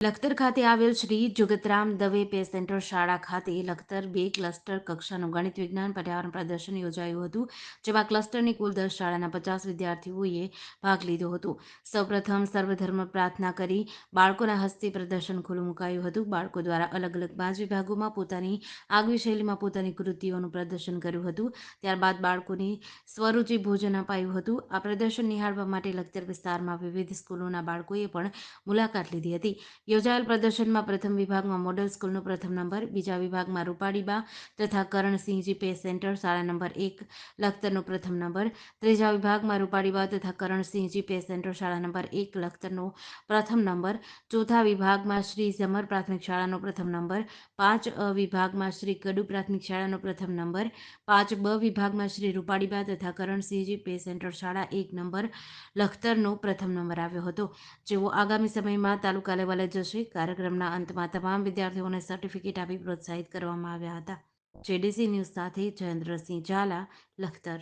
લખતર ખાતે આવેલ Shri Jugatram Dave pay centre શાળા ખાતે લખતર બે ક્લસ્ટર કક્ષાનું ગણિત વિજ્ઞાન પર્યાવરણ પ્રદર્શન યોજાયું હતું, જેમાં ક્લસ્ટરની કુલ દસ શાળાના પચાસ વિદ્યાર્થીઓએ ભાગ લીધો હતો. સૌપ્રથમ સર્વધર્મ પ્રાર્થના કરી બાળકોના હસ્તે પ્રદર્શન ખુલ્લું મુકાયું હતું. બાળકો દ્વારા અલગ અલગ પાંચ વિભાગોમાં પોતાની આગવી શૈલીમાં પોતાની કૃતિઓનું પ્રદર્શન કર્યું હતું. ત્યારબાદ બાળકોની સ્વરૂચિ ભોજન અપાયું હતું. આ પ્રદર્શન નિહાળવા માટે લખતર વિસ્તારમાં વિવિધ સ્કૂલોના બાળકોએ પણ મુલાકાત લીધી હતી. યોજાયેલ પ્રદર્શનમાં પ્રથમ વિભાગમાં મોડલ સ્કૂલનો પ્રથમ નંબર બીજા વિભાગમાં રૂપાડીબા તથા કરણસિંહજી પે સેન્ટર શાળા નંબર એક લખતરનો પ્રથમ નંબર ત્રીજા વિભાગમાં રૂપાડીબા તથા કરણસિંહજી પે સેન્ટર શાળા નંબર એક લખતરનો પ્રથમ નંબર ચોથા વિભાગમાં શ્રી ઝમર પ્રાથમિક શાળાનો પ્રથમ નંબર પાંચ અ વિભાગમાં શ્રી કડુ પ્રાથમિક શાળાનો પ્રથમ નંબર પાંચ બ વિભાગમાં શ્રી રૂપાડીબા તથા કરણસિંહજી પે સેન્ટર શાળા એક નંબર લખતરનો પ્રથમ નંબર આવ્યો હતો. જેઓ આગામી સમયમાં તાલુકા લેવલે જશે. કાર્યક્રમના અંતમાં તમામ વિદ્યાર્થીઓને સર્ટિફિકેટ આપી પ્રોત્સાહિત કરવામાં આવ્યા હતા. જેડીસી ન્યૂઝ સાથે જયેન્દ્રસિંહ ઝાલા, લખતર.